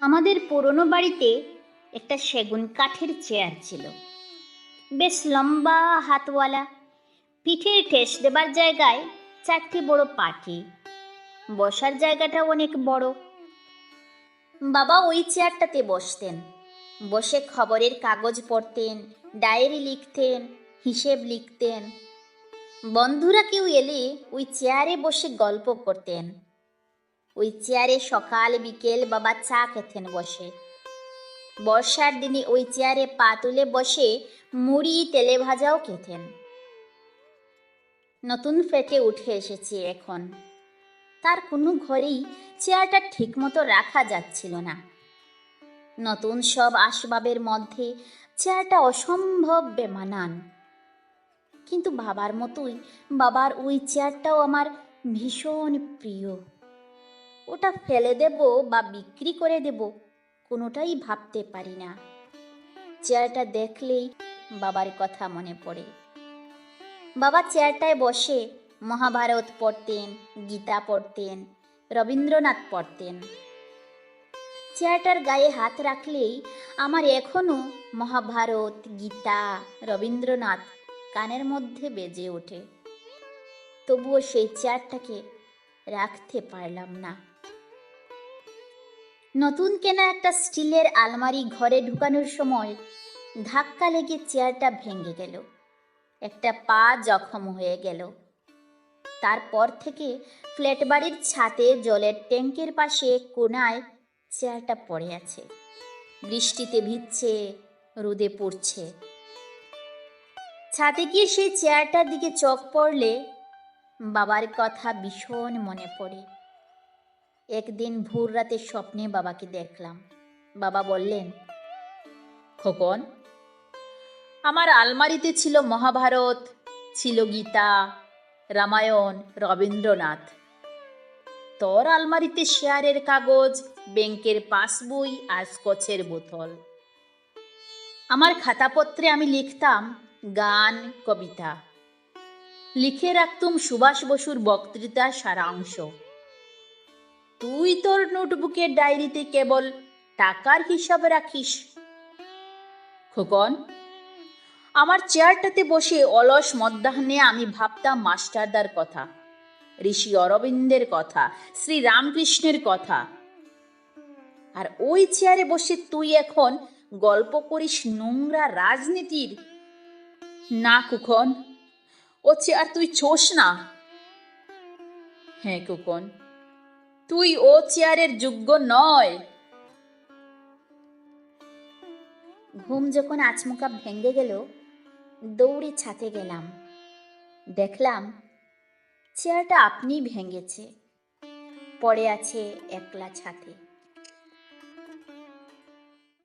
আমাদের পুরনো বাড়িতে একটা সেগুন কাঠের চেয়ার ছিল। বেশ লম্বা হাতওয়ালা। পিঠের ঠেস দেবার জায়গায় চারটি বড় পাটি। বসার জায়গাটা অনেক বড়। বাবা ওই চেয়ারটাতে বসতেন। বসে খবরের কাগজ পড়তেন, ডায়েরি লিখতেন, হিসেব লিখতেন। বন্ধুরা কেউ এলে ওই চেয়ারে বসে গল্প করতেন। ওই চেয়ারে সকাল, বিকেল বাবা চা খেতেন বসে। বর্ষার দিনে ওই চেয়ারে পা তুলে বসে মুড়ি, তেলে ভাজাও খেতেন। নতুন ফেটে উঠে এসেছে এখন। তার কোনো ঘরেই চেয়ারটা ঠিকমতো রাখা যাচ্ছিল না। নতুন সব আসবাবের মধ্যে চেয়ারটা অসম্ভব বেমানান। কিন্তু বাবার মতোই বাবার ওই চেয়ারটাও আমার ভীষণ প্রিয়। ওটা ফেলে দেব বা বিক্রি করে দেব, কোনোটাই ভাবতে পারি না। চেয়ারটা দেখলেই বাবার কথা মনে পড়ে। বাবা চেয়ারটায় বসে মহাভারত পড়তেন, গীতা পড়তেন, রবীন্দ্রনাথ পড়তেন। চেয়ারটার গায়ে হাত রাখলেই আমার এখনও মহাভারত, গীতা, রবীন্দ্রনাথ কানের মধ্যে বেজে ওঠে। তবুও সেই চেয়ারটাকে রাখতে পারলাম না। নতুন কেনা একটা স্টিলের আলমারি ঘরে ঢুকানোর সময় ধাক্কা লেগে চেয়ারটা ভেঙে গেল। একটা পা জখম হয়ে গেল। তারপর থেকে ফ্ল্যাট বাড়ির ছাতে জলের ট্যাঙ্কের পাশে কোনায় চেয়ারটা পড়ে আছে। বৃষ্টিতে ভিজছে, রোদে পড়ছে। ছাদে গিয়ে সেই চেয়ারটার দিকে চোখ পড়লে বাবার কথা ভীষণ মনে পড়ে। একদিন ভোর রাতে স্বপ্নে বাবাকে দেখলাম। বাবা বললেন, খোকন, আমার আলমারিতে ছিল মহাভারত, ছিল গীতা, রামায়ণ, রবীন্দ্রনাথ। তোর আলমারিতে শেয়ারের কাগজ, ব্যাংকের পাসবই আর স্কচের বোতল। আমার খাতাপত্রে আমি লিখতাম গান, কবিতা। লিখে রাখতুম সুভাষ বসুর বক্তৃতার সারাংশ। তুই তোর নোটবুকের ডায়েরিতে কেবল টাকার হিসাব রাখিস। খোকন, আমার চেয়ারটাতে বসে অলস মধ্যাহ্নে আমি ভাবতাম মাস্টারদার কথা, ঋষি অরবিন্দের কথা, শ্রী রামকৃষ্ণের কথা। আর ওই চেয়ারে বসে তুই এখন গল্প করিস নোংরা রাজনীতির। না কুখন ও চেয়ার তুই ছোস না। হ্যাঁ কুকন তুই ও চেয়ারের যোগ্য নয়। ঘুম যখন আচমকা ভেঙে গেল, দৌড়ে ছাতে গেলাম। দেখলাম, চেয়ারটা আপনি ভেঙেছে। পড়ে আছে একলা ছাতে।